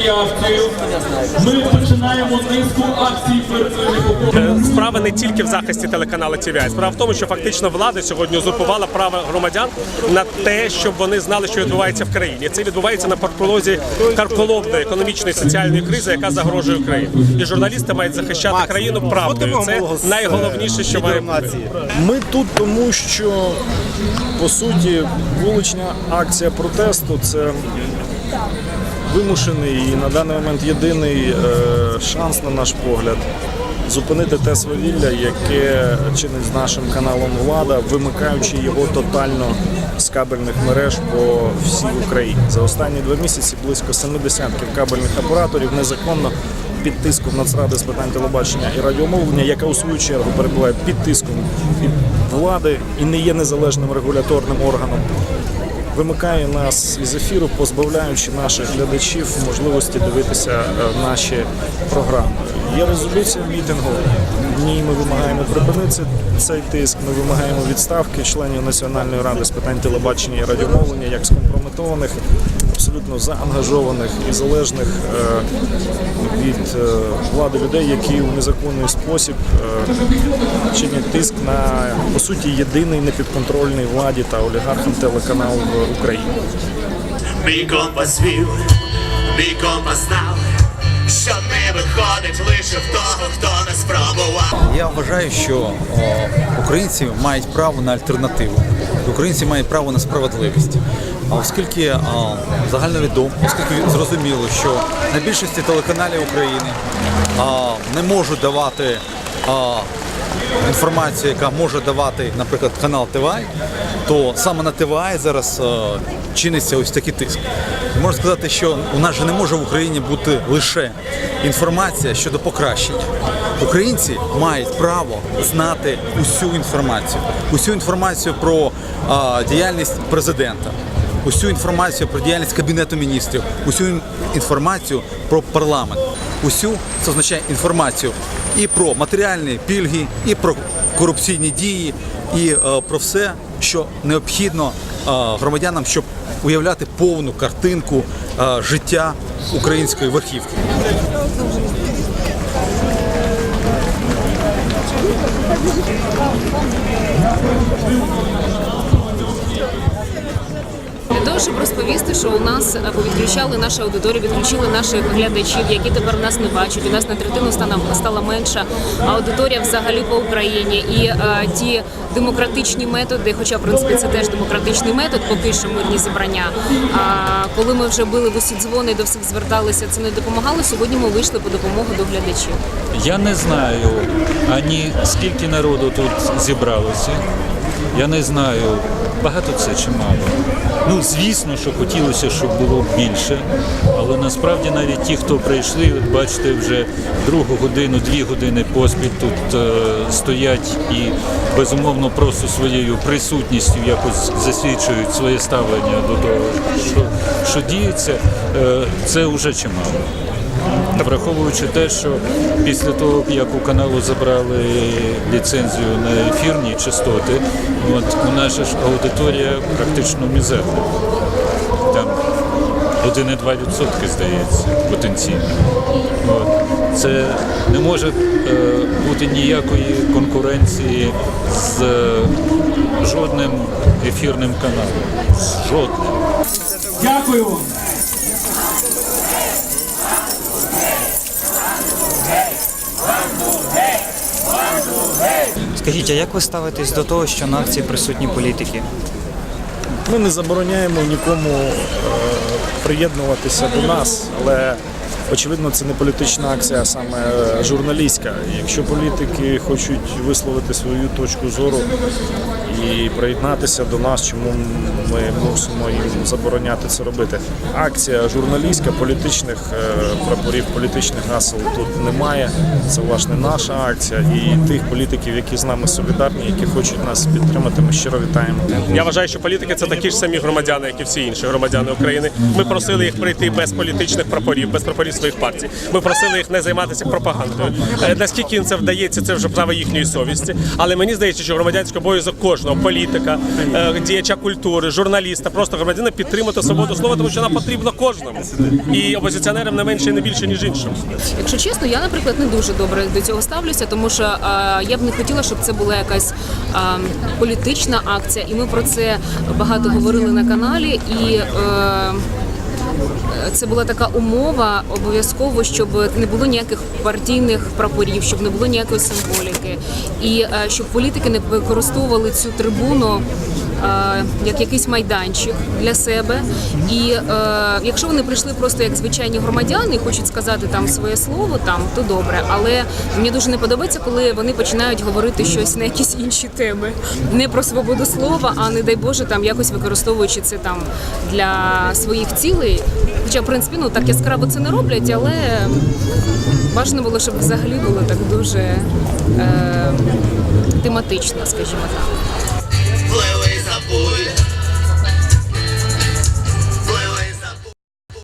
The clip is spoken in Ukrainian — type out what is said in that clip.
цією акцією ми починаємо низку акцій перед Е, Справа не тільки в захисті телеканалу TVI. Справа в тому, що фактично влада сьогодні узурпувала право громадян на те, щоб вони знали, що відбувається в країні. Це відбувається на подполозі карколомної економічної соціальної кризи, яка загрожує Україні. І журналісти мають захищати країну правдою. Це найголовніше, що має бути. Ми тут тому, що по суті вулична акція протесту це вимушений і на даний момент єдиний е, шанс, на наш погляд, зупинити те свавілля, яке чинить з нашим каналом влада, вимикаючи його тотально з кабельних мереж по всій Україні. За останні два місяці близько семи десятків кабельних операторів незаконно під тиском Нацради з питань телебачення і радіомовлення, яка у свою чергу перебуває під тиском влади і не є незалежним регуляторним органом. Вимикає нас із ефіру, позбавляючи наших глядачів можливості дивитися е, наші програми. Є резолюція мітингу. В ми вимагаємо припинити цей тиск. Ми вимагаємо відставки членів Національної ради з питань телебачення і радіомовлення як скомпрометованих, абсолютно заангажованих і залежних е, від е, влади людей, які у незаконний спосіб е, чинять тиск на по суті єдиний непідконтрольний владі та олігархам телеканал в Україні. Мій компас вів, мій компас знав, що не виходить лише в того, хто не спробував. Я вважаю, що о, українці мають право на альтернативу. Українці мають право на справедливість. А оскільки загальновідомо, оскільки зрозуміло, що на більшості телеканалів України не можуть давати інформацію, яка може давати, наприклад, канал ТВАЙ, то саме на ТВАЙ зараз чиниться ось такий тиск. Можна сказати, що у нас же не може в Україні бути лише інформація щодо покращення. Українці мають право знати усю інформацію, усю інформацію про е, діяльність президента. Усю інформацію про діяльність кабінету міністрів, усю інформацію про парламент, усю це означає інформацію і про матеріальні пільги, і про корупційні дії, і е, про все, що необхідно е, громадянам, щоб уявляти повну картинку е, життя української верхівки. Щоб розповісти, що у нас е, повідключали нашу аудиторію, відключили наших глядачів, які тепер нас не бачать. У нас на третину стала менша аудиторія взагалі по Україні. І е, ті демократичні методи, хоча в принципі це теж демократичний метод, поки що мирні зібрання. А коли ми вже били в усі дзвони, до всіх зверталися, це не допомагало. Сьогодні ми вийшли по допомогу до глядачів. Я не знаю ані скільки народу тут зібралося. Я не знаю, багато це чи мало. Ну, звісно, що хотілося, щоб було більше, але насправді навіть ті, хто прийшли, бачите, вже другу годину, дві години поспіль тут е, стоять і безумовно просто своєю присутністю якось засвідчують своє ставлення до того, що, що діється, е, це вже чимало. Враховуючи те, що після того, як у каналу забрали ліцензію на ефірні частоти, от у наша ж аудиторія практично мізерна. Там 1,2% здається потенційно. От. Це не може е, бути ніякої конкуренції з е, жодним ефірним каналом. Жодним. Дякую вам. Скажіть, а як ви ставитесь до того, що на акції присутні політики? Ми не забороняємо нікому е, приєднуватися до нас, але очевидно, це не політична акція, а саме е, журналістська. Якщо політики хочуть висловити свою точку зору і приєднатися до нас, чому ми мусимо їм забороняти це робити? Акція журналістська, політичних е, прапорів, політичних гасел тут немає. Це власне наша акція і тих політиків, які з нами солідарні, які хочуть нас підтримати. Ми щиро вітаємо. Я вважаю, що політики це такі ж самі громадяни, як і всі інші громадяни України. Ми просили їх прийти без політичних прапорів, без прапорів своїх партій. Ми просили їх не займатися пропагандою. Е, Наскільки їм це вдається, це вже право їхньої совісті. Але мені здається, що громадянський обов'язок кожного політика, е, діяча культури, журналіста, просто громадянина підтримати свободу слова, тому що вона потрібна кожному. І опозиціонерам не менше і не більше, ніж іншим. Якщо чесно, я, наприклад, не дуже добре до цього ставлюся, тому що а, я б не хотіла, щоб це була якась а, політична акція, і ми про це багато говорили на каналі. І е, це була така умова обов'язково, щоб не було ніяких партійних прапорів, щоб не було ніякої символіки, і е, щоб політики не використовували цю трибуну. Як якийсь майданчик для себе, і е, якщо вони прийшли просто як звичайні громадяни і хочуть сказати там своє слово, там то добре. Але мені дуже не подобається, коли вони починають говорити щось на якісь інші теми, не про свободу слова, а не дай Боже, там якось використовуючи це там для своїх цілей. Хоча, в принципі, ну так яскраво це не роблять, але бажано було, щоб взагалі було так дуже е, тематично, скажімо так. boy.